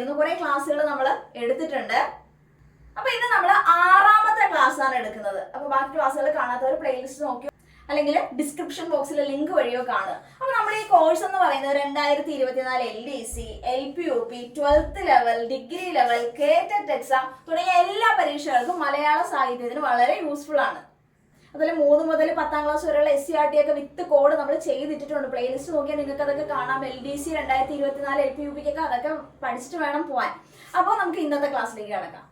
പറഞ്ഞിരുന്നു കുറെ ക്ലാസ്സുകൾ നമ്മൾ എടുത്തിട്ടുണ്ട്. അപ്പൊ ഇന്ന് നമ്മൾ ആറാമത്തെ ക്ലാസ് ആണ് എടുക്കുന്നത്. അപ്പൊ ബാക്കി ക്ലാസ്സുകൾ കാണാത്തവർ പ്ലേലിസ്റ്റ് നോക്കി അല്ലെങ്കിൽ ഡിസ്ക്രിപ്ഷൻ ബോക്സിലെ ലിങ്ക് വഴിയോ കാണുക. അപ്പൊ നമ്മുടെ ഈ കോഴ്സ് എന്ന് പറയുന്നത് രണ്ടായിരത്തി ഇരുപത്തിനാല് L D C L P U P twelfth level degree level കേറ്ററ്റ് എക്സാം തുടങ്ങിയ എല്ലാ പരീക്ഷകൾക്കും മലയാള സാഹിത്യത്തിന് വളരെ യൂസ്ഫുൾ ആണ്. അതുപോലെ മൂന്ന് മുതൽ പത്താം ക്ലാസ് വരെയുള്ള എസ് സി ആർ ടി ഒക്കെ വിത്ത് കോഡ് നമ്മൾ ചെയ്തിട്ടുണ്ട് പ്ലേലിസ്റ്റ് നോക്കിയാൽ നിങ്ങൾക്ക് അതൊക്കെ കാണാം. എൽ ഡി സി രണ്ടായിരത്തി ഇരുപത്തിനാല് എൽ പി യു പിക്കൊക്കെ അതൊക്കെ പഠിച്ചിട്ട് വേണം പോവാൻ. അപ്പോൾ നമുക്ക് ഇന്നത്തെ ക്ലാസ്സിലേക്ക് കിടക്കാം.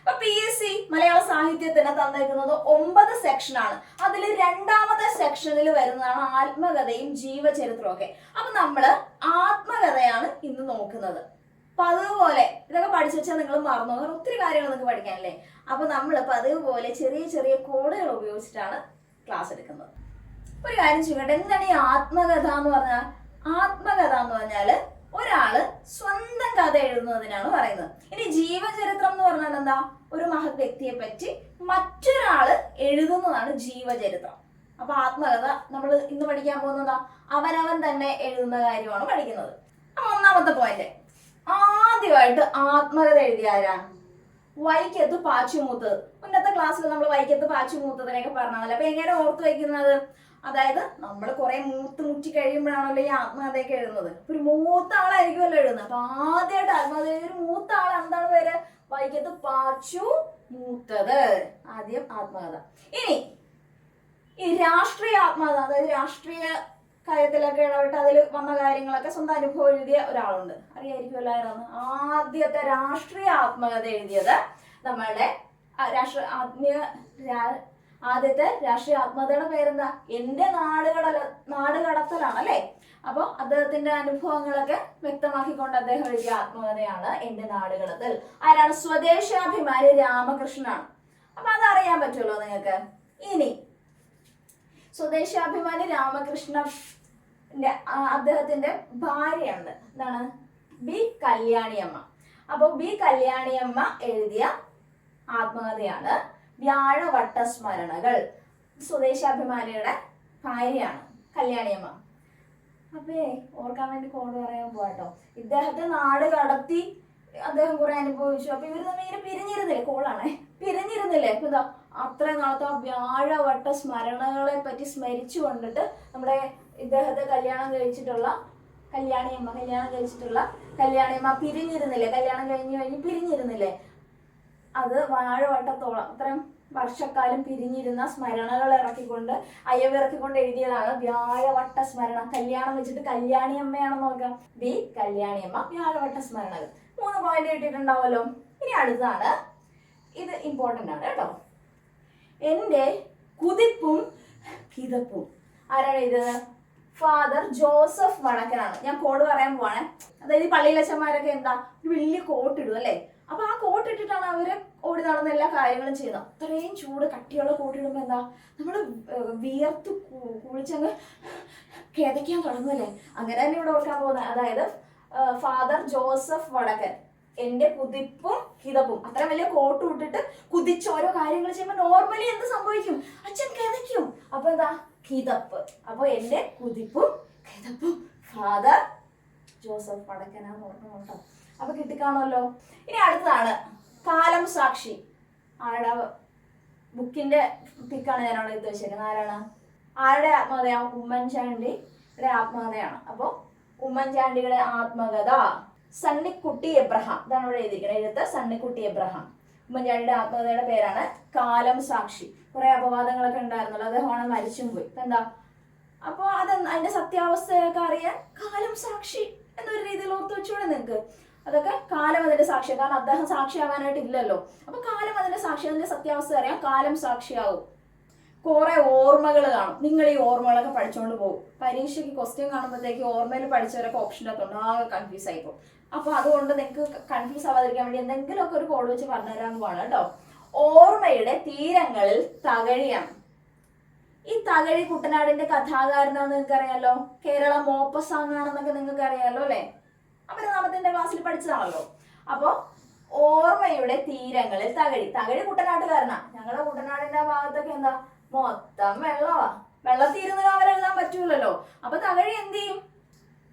അപ്പൊ പി എസ് സി മലയാള സാഹിത്യത്തിന് തന്നിരിക്കുന്നത് ഒമ്പത് സെക്ഷനാണ് അതിൽ രണ്ടാമത്തെ സെക്ഷനിൽ വരുന്നതാണ് ആത്മകഥയും ജീവചരിത്രവും ഒക്കെ. അപ്പൊ നമ്മൾ ആത്മകഥയാണ് ഇന്ന് നോക്കുന്നത്. അപ്പൊ അതുപോലെ ഇതൊക്കെ പഠിച്ചു വെച്ചാൽ നിങ്ങൾ മറന്നു ഒത്തിരി കാര്യങ്ങൾ നിങ്ങൾക്ക് പഠിക്കാനല്ലേ? അപ്പൊ നമ്മൾ പതിവ് പോലെ ചെറിയ ചെറിയ കോഡുകൾ ഉപയോഗിച്ചിട്ടാണ് ക്ലാസ് എടുക്കുന്നത്. ഒരു കാര്യം ചെയ്യട്ടെ എന്താണ് ഈ ആത്മകഥ എന്ന് പറഞ്ഞാൽ? ആത്മകഥ എന്ന് പറഞ്ഞാൽ ഒരാൾ സ്വന്തം കഥ എഴുതുന്നതിനാണ് പറയുന്നത്. ഇനി ജീവചരിത്രം എന്ന് പറഞ്ഞാൽ എന്താ? ഒരു മഹത് വ്യക്തിയെ പറ്റി മറ്റൊരാൾ എഴുതുന്നതാണ് ജീവചരിത്രം. അപ്പൊ ആത്മകഥ നമ്മൾ ഇന്ന് പഠിക്കാൻ പോകുന്നതാ അവനവൻ തന്നെ എഴുതുന്ന കാര്യമാണ് പഠിക്കുന്നത്. ഒന്നാമത്തെ പോയിന്റ് ആദ്യമായിട്ട് ആത്മകഥ എഴുതിയ ആരാണ്? വൈക്കത്ത് പാച്ചുമൂത്ത്. മുന്നത്തെ ക്ലാസ്സിൽ നമ്മൾ വൈക്കത്ത് പാച്ചുമൂത്തതിനെയൊക്കെ പറഞ്ഞതല്ലേ. അപ്പൊ എങ്ങനെ ഓർത്ത് വയ്ക്കുന്നത്? അതായത് നമ്മൾ കുറെ മൂത്ത് മുറ്റി കഴിയുമ്പോഴാണല്ലോ ഈ ആത്മകഥയൊക്കെ എഴുതുന്നത്. ഒരു മൂത്ത ആളായിരിക്കുമല്ലോ എഴുതുന്നത്. അപ്പൊ ആദ്യമായിട്ട് ആത്മകഥ ഒരു മൂത്ത ആൾ എന്താണ് പേര്? വൈക്കത്ത് പാച്ചു മൂത്തത് ആദ്യം ആത്മകഥ ഇനി ഈ രാഷ്ട്രീയ ആത്മകഥ അതായത് രാഷ്ട്രീയ കാര്യത്തിലൊക്കെ ഇടപെട്ട് അതിൽ വന്ന കാര്യങ്ങളൊക്കെ സ്വന്തം അനുഭവം എഴുതിയ ഒരാളുണ്ട്. അറിയായിരിക്കുമല്ലായിരുന്നു ആദ്യത്തെ രാഷ്ട്രീയ ആത്മകഥ എഴുതിയത് നമ്മളുടെ രാഷ്ട്ര ആത്മീയ ആദ്യത്തെ രാഷ്ട്രീയ ആത്മകഥയുടെ പേരെന്താ? എന്റെ നാടുകടല നാടുകടത്തലാണ് അല്ലേ? അപ്പോൾ അദ്ദേഹത്തിന്റെ അനുഭവങ്ങളൊക്കെ വ്യക്തമാക്കിക്കൊണ്ട് അദ്ദേഹം എഴുതിയ ആത്മകഥയാണ് എന്റെ നാടുകടത്തൽ. ആരാണ്? സ്വദേശാഭിമാനി രാമകൃഷ്ണനാണ്. അപ്പൊ അതറിയാൻ പറ്റുമല്ലോ നിങ്ങൾക്ക്? ഇനി സ്വദേശാഭിമാനി രാമകൃഷ്ണ അദ്ദേഹത്തിന്റെ ഭാര്യയാണ്. എന്താണ്? ബി കല്യാണിയമ്മ. അപ്പോൾ ബി കല്യാണിയമ്മ എഴുതിയ ആത്മകഥയാണ് വ്യാഴവട്ട സ്മരണകൾ. സ്വദേശാഭിമാനിയുടെ ഭാര്യയാണ് കല്യാണിയമ്മ. അപ്പേ ഓർക്കാൻ വേണ്ടി കോഡ് പറയാൻ പോവാട്ടോ ഇദ്ദേഹത്തെ നാട് കടത്തി അദ്ദേഹം കുറെ അനുഭവിച്ചു. അപ്പൊ ഇവർ തമ്മിൽ ഇങ്ങനെ പിരിഞ്ഞിരുന്നില്ലേ? കോളാണേ പിരിഞ്ഞിരുന്നില്ലേ? അപ്പൊ ഇതാ അത്രയും നാളത്തെ വ്യാഴവട്ട സ്മരണകളെ പറ്റി സ്മരിച്ചു കൊണ്ടിട്ട് നമ്മുടെ ഇദ്ദേഹത്തെ കല്യാണം കഴിച്ചിട്ടുള്ള കല്യാണിയമ്മ കല്യാണം കഴിച്ചിട്ടുള്ള കല്യാണിയമ്മ പിരിഞ്ഞിരുന്നില്ലേ? കല്യാണം കഴിഞ്ഞ് കഴിഞ്ഞ് പിരിഞ്ഞിരുന്നില്ലേ? അത് വാഴവട്ടത്തോളം അത്രയും വർഷക്കാലം പിരിഞ്ഞിരുന്ന സ്മരണകൾ ഇറക്കിക്കൊണ്ട് അയവിറക്കിക്കൊണ്ട് എഴുതിയതാണ് വ്യാഴവട്ട സ്മരണ. കല്യാണം വെച്ചിട്ട് കല്യാണിയമ്മയാണെന്ന് നോക്കാം. ബി കല്യാണിയമ്മ വ്യാഴവട്ട സ്മരണകൾ. മൂന്ന് പോയിന്റ് കിട്ടിയിട്ടുണ്ടാവല്ലോ ഇനി അടുത്താണ്. ഇത് ഇമ്പോർട്ടന്റ് ആണ് കേട്ടോ. എന്റെ കുതിപ്പും കിതപ്പും ആരാണ് എഴുതുന്നത് ഫാദർ ജോസഫ് വടക്കനാണ്. ഞാൻ കോഡ് പറയാൻ പോവാണ്. അതായത് ഈ പള്ളിയിലച്ചന്മാരൊക്കെ എന്താ? ഒരു വലിയ കോട്ട് ഇടും അല്ലേ? അപ്പൊ ആ കോട്ട് ഇട്ടിട്ടാണ് അവർ ഓടി നടന്ന എല്ലാ കാര്യങ്ങളും ചെയ്യുന്നത്. അത്രയും ചൂട് കട്ടിയുള്ള കോട്ട് ഇടുമ്പോ എന്താ? നമ്മൾ ഏർ വിയർത്ത് കുളിച്ചങ്ങ് കിതയ്ക്കാൻ തുടങ്ങുമല്ലേ അങ്ങനെ തന്നെ ഇവിടെ ഓർക്കാൻ പോകുന്നത്. അതായത് ഫാദർ ജോസഫ് വടക്കൻ. എന്റെ കുതിപ്പും കിതപ്പും അത്ര വലിയ കോട്ട് ഇട്ടിട്ട് കുതിച്ച് ഓരോ കാര്യങ്ങൾ ചെയ്യുമ്പോൾ നോർമലി എന്ത് സംഭവിക്കും? അച്ഛൻ കിതയ്ക്കും. അപ്പൊ എന്താ? കിതപ്പ്. അപ്പോൾ എന്റെ കുതിപ്പും കിതപ്പും ഫാദർ ജോസഫ് പടക്കനാന്ന് ഓർമ്മ കേട്ടോ അപ്പൊ കിട്ടിക്കാണല്ലോ ഇനി അടുത്തതാണ് കാലം സാക്ഷി. ആരുടെ ബുക്കിന്റെ പിക്കാണ് ഞാൻ അവിടെ എടുത്ത് വെച്ചേക്കുന്നത്. ആരാണ്? ആരുടെ ആത്മകഥയാണ് ഉമ്മൻചാണ്ടിയുടെ ആത്മകഥയാണ്. അപ്പോൾ ഉമ്മൻചാണ്ടിയുടെ ആത്മകഥ സണ്ണിക്കുട്ടി എബ്രഹാം. ഇതാണ് ഇവിടെ എഴുതിയിരിക്കുന്നത്. എഴുത്ത് സണ്ണിക്കുട്ടി എബ്രഹാം. ഉമ്മൻചാണ്ടിയുടെ ആത്മകഥയുടെ പേരാണ് കാലം സാക്ഷി. കുറെ അപവാദങ്ങളൊക്കെ ഉണ്ടായിരുന്നല്ലോ. അത് ഓണം മരിച്ചും പോയി. എന്താ? അപ്പോൾ അത് അതിന്റെ സത്യാവസ്ഥയൊക്കെ അറിയാൻ കാലം സാക്ഷി എന്നൊരു രീതിയിൽ ഓർത്തു വെച്ചൂടെ നിങ്ങൾക്ക് അതൊക്കെ കാലം അതിന്റെ സാക്ഷി കാരണം അദ്ദേഹം സാക്ഷിയാവാനായിട്ട് ഇല്ലല്ലോ. അപ്പൊ കാലം അതിന്റെ സാക്ഷി അതിന്റെ സത്യാവസ്ഥ അറിയാം കാലം സാക്ഷിയാവും. കുറെ ഓർമ്മകൾ കാണും. നിങ്ങൾ ഈ ഓർമ്മകളൊക്കെ പഠിച്ചുകൊണ്ട് പോകും. പരീക്ഷയ്ക്ക് ക്വസ്റ്റ്യൻ കാണുമ്പോഴത്തേക്ക് ഓർമ്മയിൽ പഠിച്ചവരൊക്കെ ഓപ്ഷന്റെ അകത്തുണ്ട്. ആകെ കൺഫ്യൂസ് ആയിപ്പോൾ അപ്പൊ അതുകൊണ്ട് നിങ്ങൾക്ക് കൺഫ്യൂസ് ആവാതിരിക്കാൻ വേണ്ടി എന്തെങ്കിലുമൊക്കെ ഒരു കോഡ് വെച്ച് പറഞ്ഞുതരാൻ പോകണം കേട്ടോ. ഓർമ്മയുടെ തീരങ്ങളിൽ തകഴിയാണ്. ഈ തകഴി കുട്ടനാടിന്റെ കഥാകാരനാണെന്ന് നിങ്ങൾക്ക് അറിയാലോ കേരള മോപ്പസാങ് ആണെന്നൊക്കെ നിങ്ങൾക്ക് അറിയാലോ അല്ലെ അവരെ നാമത്തിന്റെ ക്ലാസ്സിൽ പഠിച്ചതാണല്ലോ. അപ്പോ ഓർമ്മയുടെ തീരങ്ങളിൽ തകഴി. തകഴി കുട്ടനാട്ടുകാരനാ. ഞങ്ങളുടെ കുട്ടനാടിന്റെ ഭാഗത്തൊക്കെ എന്താ? മൊത്തം വെള്ളമാ വെള്ളത്തീരുന്ന എഴുതാൻ പറ്റൂലല്ലോ. അപ്പൊ തകഴി എന്ത് ചെയ്യും?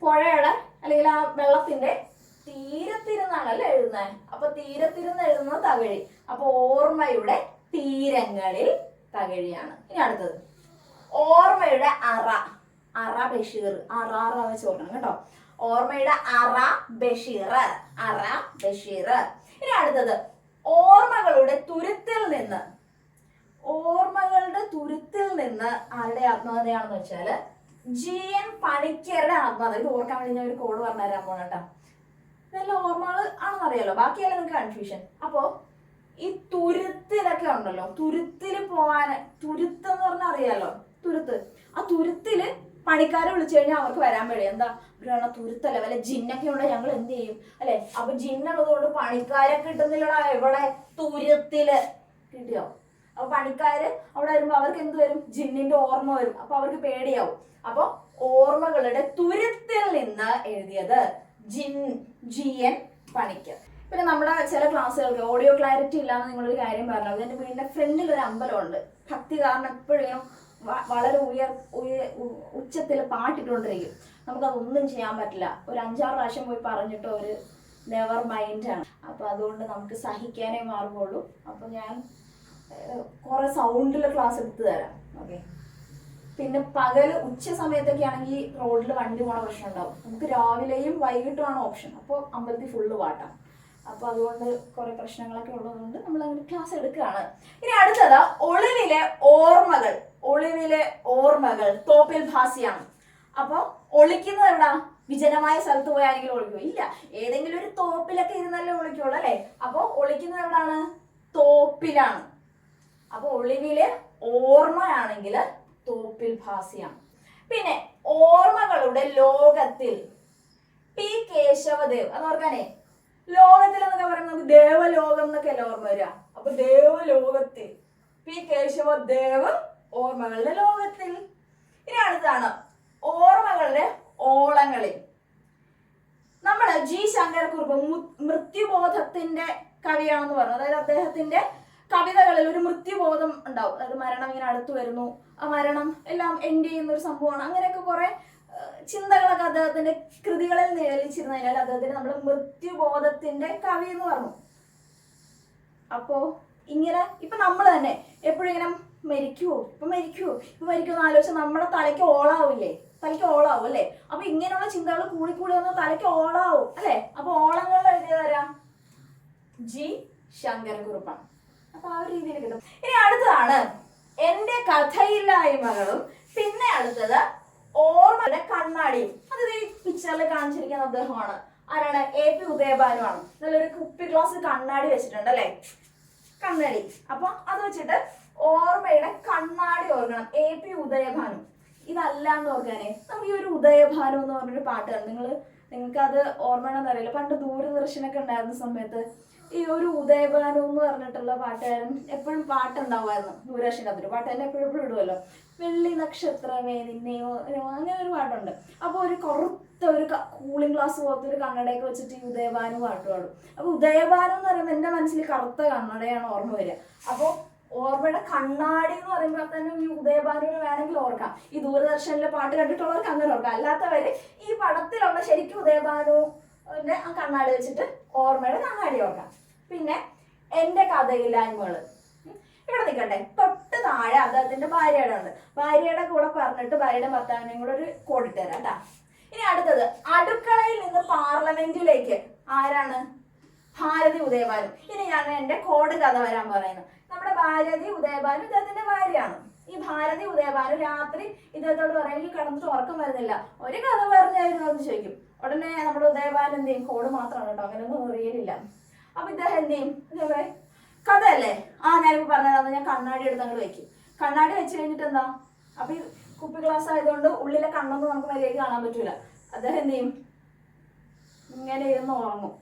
പുഴയുടെ അല്ലെങ്കിൽ ആ വെള്ളത്തിന്റെ തീരത്തിരുന്നാണല്ലോ എഴുതുന്നത് അപ്പൊ തീരത്തിരുന്ന് എഴുതുന്നത് തകഴി. അപ്പൊ ഓർമ്മയുടെ തീരങ്ങളിൽ തകഴിയാണ്. ഇനി അടുത്തത്. ഓർമ്മയുടെ അറ. അറ ബഷീർ. അറ അറ വെച്ച് ഓർക്കണം കേട്ടോ. ഓർമ്മയുടെ അറ ബഷീർ. അറ ബഷീർ. ഇനി അടുത്തത്. ഓർമ്മകളുടെ തുരുത്തിൽ നിന്ന്. ഓർമ്മകളുടെ തുരുത്തിൽ നിന്ന് ആരുടെ ആത്മകഥയാണെന്ന് വെച്ചാൽ ജി എൻ പണിക്കരുടെ ആത്മകഥ. ഇത് ഓർക്കാൻ വേണ്ടി ഞാൻ ഒരു കോഡ് പറഞ്ഞുതരാൻ പോണ കേട്ടോ ഇതെല്ലാം ഓർമ്മകൾ ആണെന്നറിയാലോ ബാക്കിയല്ല നിങ്ങൾക്ക് കൺഫ്യൂഷൻ അപ്പോ ഈ തുരുത്തിലൊക്കെ ഉണ്ടല്ലോ. തുരുത്തിൽ പോവാൻ തുരുത്ത് എന്ന് പറഞ്ഞാൽ അറിയാലോ. തുരുത്ത്. ആ തുരുത്തിൽ പണിക്കാരെ വിളിച്ചു കഴിഞ്ഞാൽ അവർക്ക് വരാൻ പേടി എന്താ? ഒരാളെ തുരുത്തല്ല? വല്ല ജിന്നൊക്കെ ഉണ്ടെങ്കിൽ ഞങ്ങൾ എന്ത് ചെയ്യും? അല്ലെ? അപ്പൊ ജിന്നുള്ളതുകൊണ്ട് പണിക്കാരെ കിട്ടുന്നില്ലടാ എവിടെ തുരുത്തിൽ. കിട്ടിയോ? അപ്പൊ പണിക്കാര് അവിടെ വരുമ്പോ അവർക്ക് എന്ത് വരും? ജിന്നിന്റെ ഓർമ്മ വരും. അപ്പൊ അവർക്ക് പേടിയാവും. അപ്പൊ ഓർമ്മകളുടെ തുരുത്തിൽ നിന്ന് എഴുതിയത് ജിൻ. G N Panicker. പിന്നെ നമ്മുടെ ചില ക്ലാസ്സുകൾക്ക് ഓഡിയോ ക്ലാരിറ്റി ഇല്ലാന്ന് നിങ്ങളൊരു കാര്യം പറഞ്ഞു അതിന്റെ വീടിന്റെ ഫ്രണ്ടിൽ ഒരു അമ്പലമുണ്ട്. ഭക്തി കാരണം എപ്പോഴും വളരെ ഉയർ ഉയ ഉച്ചത്തിൽ പാട്ടിട്ടുകൊണ്ടിരിക്കും നമുക്കതൊന്നും ചെയ്യാൻ പറ്റില്ല. ഒരു അഞ്ചാറ് പ്രാവശ്യം പോയി പറഞ്ഞിട്ട് ഒരു നെവർ മൈൻഡാണ് അപ്പൊ അതുകൊണ്ട് നമുക്ക് സഹിക്കാനേ മാറുകയുള്ളൂ. അപ്പൊ ഞാൻ കുറേ സൗണ്ടിൽ ക്ലാസ് എടുത്തു തരാം. ഓക്കെ പിന്നെ പകൽ ഉച്ച സമയത്തൊക്കെ ആണെങ്കിൽ റോഡിൽ വണ്ടി പോണ പ്രശ്നം ഉണ്ടാവും. നമുക്ക് രാവിലെയും വൈകിട്ടുമാണ് ഓപ്ഷൻ. അപ്പോൾ അമ്പലത്തിൽ ഫുള്ള് പാട്ടാണ് അപ്പൊ അതുകൊണ്ട് കുറെ പ്രശ്നങ്ങളൊക്കെ ഉള്ളതുകൊണ്ട് നമ്മൾ അങ്ങനെ ക്ലാസ് എടുക്കുകയാണ്. ഇനി അടുത്തത് ഒളിവിലെ ഓർമ്മകൾ. ഒളിവിലെ ഓർമ്മകൾ. തോപ്പിൽ ഭാസിയാണ്. അപ്പൊ ഒളിക്കുന്നത് എവിടാ? വിജനമായ സ്ഥലത്ത് പോയാണെങ്കിലും ഒളിക്കും ഇല്ല. ഏതെങ്കിലും ഒരു തോപ്പിലൊക്കെ ഇരുന്നല്ലേ ഒളിക്കുള്ളൂ അല്ലെ? അപ്പൊ ഒളിക്കുന്നത് എവിടാണ്? തോപ്പിലാണ്. അപ്പൊ ഒളിവിലെ ഓർമ്മയാണെങ്കിൽ തോപ്പിൽ ഭാസിയാണ്. പിന്നെ ഓർമ്മകളുടെ ലോകത്തിൽ പി കേശവദേവ് അത് ഓർക്കാനേ? ലോകത്തിൽ എന്നൊക്കെ പറയുമ്പോൾ നമുക്ക് ദേവലോകം എന്നൊക്കെ അല്ലേ ഓർമ്മ വരിക? അപ്പൊ ദേവലോകത്തിൽ പി കേശവദേവ് ഓർമ്മകളുടെ ലോകത്തിൽ. ഇനി അടുത്താണ് ഓർമ്മകളുടെ ഓളങ്ങളിൽ. നമ്മൾ ജി ശങ്കരക്കുറുപ്പ് മൃത്യുബോധത്തിന്റെ കവിയാണെന്ന് പറഞ്ഞു. അതായത് അദ്ദേഹത്തിന്റെ കവിതകളിൽ ഒരു മൃത്യുബോധം ഉണ്ടാവും. അതായത് മരണം ഇങ്ങനെ അടുത്തു വരുന്നു. ആ മരണം എല്ലാം എൻഡ് ചെയ്യുന്ന ഒരു സംഭവമാണ്. അങ്ങനെയൊക്കെ കുറെ ചിന്തകളൊക്കെ അദ്ദേഹത്തിന്റെ കൃതികളിൽ നിഴലിച്ചിരുന്നതിനാൽ അദ്ദേഹത്തിന് നമ്മൾ മൃത്യുബോധത്തിന്റെ കവി എന്ന് പറഞ്ഞു. അപ്പോ ഇങ്ങനെ ഇപ്പൊ നമ്മൾ തന്നെ എപ്പോഴും ഇങ്ങനെ മരിക്കുവോ? ഇപ്പൊ മരിക്കുവോ? ഇപ്പൊ മരിക്കുമെന്ന് ആലോചിച്ച് നമ്മുടെ തലയ്ക്ക് ഓളാവില്ലേ? തലയ്ക്ക് ഓളാവും അല്ലേ? അപ്പൊ ഇങ്ങനെയുള്ള ചിന്തകൾ കൂടി കൂടി വന്ന് തലയ്ക്ക് ഓളാവും അല്ലേ? അപ്പൊ ഓളങ്ങളിൽ എഴുതിയതാരാ ജി. ശങ്കരക്കുറുപ്പാണ് അപ്പൊ ആ ഒരു രീതിയിൽ കിട്ടും. ഇനി അടുത്തതാണ് എന്റെ കഥയില്ലായ്മകളും പിന്നെ അടുത്തത് ഓർമ്മയുടെ കണ്ണാടിയും. അത് ഈ പിക്ചറിൽ കാണിച്ചിരിക്കുന്ന അദ്ദേഹമാണ്. ആരാണ്? എ പി ഉദയഭാനുമാണ് നല്ലൊരു കുപ്പി ഗ്ലാസ് കണ്ണാടി വെച്ചിട്ടുണ്ട് അല്ലേ? കണ്ണാടി. അപ്പൊ അത് വെച്ചിട്ട് ഓർമ്മയുടെ കണ്ണാടി ഓർക്കണം. A P Udayabhanu. ഇതല്ലാന്ന് ഓർക്കാനേ. നമുക്ക് ഈ ഒരു ഉദയഭാനു എന്ന് പറഞ്ഞൊരു പാട്ടാണ് നിങ്ങൾ നിങ്ങൾക്ക് അത് ഓർമ്മയാണെന്ന് അറിയില്ല പണ്ട് ദൂരദർശനൊക്കെ ഉണ്ടായിരുന്ന സമയത്ത് ഈ ഒരു ഉദയഭാനു എന്ന് പറഞ്ഞിട്ടുള്ള പാട്ടുകാരൻ എപ്പോഴും പാട്ടുണ്ടാവുമായിരുന്നു ദൂരദർശനത്തിൽ പാട്ട് എപ്പോഴും എപ്പോഴും ഇടുമല്ലോ വെള്ളി നക്ഷത്രമേ നിന്നെയോ അങ്ങനെ ഒരു പാട്ടുണ്ട്. അപ്പോൾ ഒരു കറുത്ത ഒരു കൂളിംഗ് ഗ്ലാസ് പോലത്തെ ഒരു കണ്ണടയൊക്കെ വെച്ചിട്ട് ഈ ഉദയഭാനു പാട്ട് പാടും അപ്പോൾ ഉദയഭാനു എന്ന് പറയുമ്പോൾ എന്റെ മനസ്സിൽ കറുത്ത കണ്ണടയാണ് ഓർമ്മ വരിക. അപ്പോൾ ഓർമ്മയുടെ കണ്ണാടി എന്ന് പറയുമ്പോൾ തന്നെ ഈ ഉദയഭാനുവിനെ വേണമെങ്കിൽ ഓർക്കാം. ഈ ദൂരദർശനിലെ പാട്ട് കണ്ടിട്ടുള്ളവർക്ക് അങ്ങനെ ഓർക്കാം. അല്ലാത്തവര് ഈ പടത്തിലുള്ള ശരിക്കും ഉദയഭാനുവിന്റെ ആ കണ്ണാടി വെച്ചിട്ട് ഓർമ്മയുടെ കണ്ണാടി ഓർക്കാം. പിന്നെ എന്റെ കഥയില്ലായ്മകൾ. ഉം. ഇവിടെ നിൽക്കട്ടെ തൊട്ട് താഴെ അദ്ദേഹത്തിന്റെ ഭാര്യയുടെ ഉണ്ട് ഭാര്യയുടെ കൂടെ പറഞ്ഞിട്ട് ഭാര്യയുടെ ഭർത്താവിനെയും കൂടെ ഒരു കോടിട്ട് തരാം കേട്ടാ. ഇനി അടുത്തത്. അടുക്കളയിൽ നിന്ന് പാർലമെന്റിലേക്ക്. ആരാണ്? ഭാരതി ഉദയഭാനു. ഇനി ഞാൻ എന്റെ കോഡ് കഥ വരാൻ പറയുന്നു. നമ്മുടെ ഭാരതി ഉദയഭാനു ഇദ്ദേഹത്തിന്റെ ഭാര്യയാണ്. ഈ ഭാരതി ഉദയഭാനു രാത്രി ഇദ്ദേഹത്തോട് എനിക്ക് കിടന്നിട്ട് ഉറക്കം വരുന്നില്ല. ഒരു കഥ പറഞ്ഞായിരുന്നു? എന്ന് ചോദിക്കും. ഉടനെ നമ്മുടെ ഉദയഭാനു എന്ത് ചെയ്യും? കോഡ് മാത്രമാണ് കേട്ടോ. അങ്ങനെയൊന്നും അറിയലില്ല. അപ്പൊ ഇദ്ദേഹം എന്ത് ചെയ്യും? കഥ അല്ലേ ആ ഞാനിപ്പോ പറഞ്ഞതാണ് ഞാൻ കണ്ണാടി എടുത്ത് അങ്ങോട്ട് വെക്കും. കണ്ണാടി വെച്ച് കഴിഞ്ഞിട്ട് എന്താ? അപ്പൊ ഈ കുപ്പി ഗ്ലാസ് ആയതുകൊണ്ട് ഉള്ളിലെ കണ്ണൊന്നും നമുക്ക് മര്യാദയ്ക്ക് കാണാൻ പറ്റൂല. അദ്ദേഹം എന്ത് ചെയ്യും? ഇങ്ങനെ ഇരുന്ന് ഉറങ്ങും.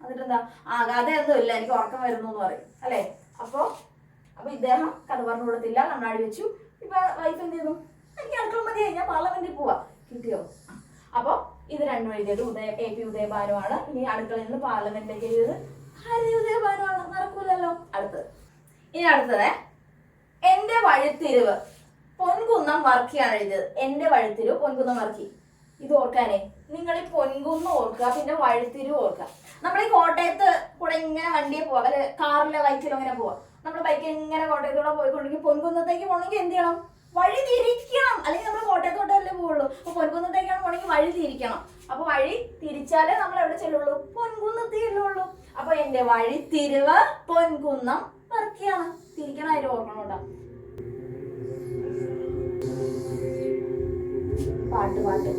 എന്നിട്ട് എന്താ ആ കഥയൊന്നും ഇല്ല എനിക്ക് ഉറക്കം വരുന്നു എന്ന് പറയും. അല്ലേ? അപ്പോ അപ്പൊ ഇദ്ദേഹം കഥ പറഞ്ഞു കൊടുത്തില്ല കണ്ണാടി വെച്ചു. ഇപ്പൊ വൈഫ് എന്ത് ചെയ്യുന്നു എനിക്ക് അടുക്കള മതിയായി ഞാൻ പാർലമെന്റിൽ പോവാ. കിട്ടിയോ? അപ്പൊ ഇത് രണ്ടും എഴുതിയത് ഉദയ എ പി ഉദയഭാനുമാണ് ഇനി അടുക്കളയിൽ നിന്ന് പാർലമെന്റിലേക്ക് എഴുതിയത് ഭാരതി ഉദയഭാനുമാണ് നടക്കൂലല്ലോ. അടുത്തത്. ഇനി അടുത്തത്. എന്റെ വഴിത്തിരിവ്. പൊൻകുന്നം വർക്കിയാണ് എഴുതിയത്. എന്റെ വഴിത്തിരിവ് പൊൻകുന്നം വർക്കി. ഇത് ഓർക്കാനേ. നിങ്ങൾ ഈ പൊൻകുന്ന് ഓർക്കുക പിന്നെ വഴുത്തിരി ഓർക്കുക. നമ്മൾ ഈ കോട്ടയത്ത് കൂടെ ഇങ്ങനെ വണ്ടിയെ പോവാം. അല്ലെ? കാറിലോ ബൈക്കിലോ അങ്ങനെ പോവാം. നമ്മൾ ബൈക്കിൽ ഇങ്ങനെ കോട്ടയത്തൂടെ പോയിക്കൊണ്ടെങ്കിൽ പൊൻകുന്നത്തേക്ക് പോകണമെങ്കിൽ എന്ത് ചെയ്യണം? വഴി തിരിക്കണം അല്ലെങ്കിൽ നമ്മൾ കോട്ടയത്തോട്ടല്ലേ പോവുള്ളൂ. അപ്പൊ പൊൻകുന്നത്തേക്കാണ് പോകണമെങ്കിൽ വഴി തിരിക്കണം അപ്പൊ വഴി തിരിച്ചാലേ നമ്മൾ എവിടെ ചെല്ലുള്ളൂ? പൊൻകുന്നത്തേ ചെല്ലുള്ളൂ അപ്പൊ എന്റെ വഴി തിരിവ് പൊൻകുന്നം വർക്കിയാണ് തിരിക്കണം അതിന് ഓർക്കണം കേട്ടോ പാട്ട് പാട്ട്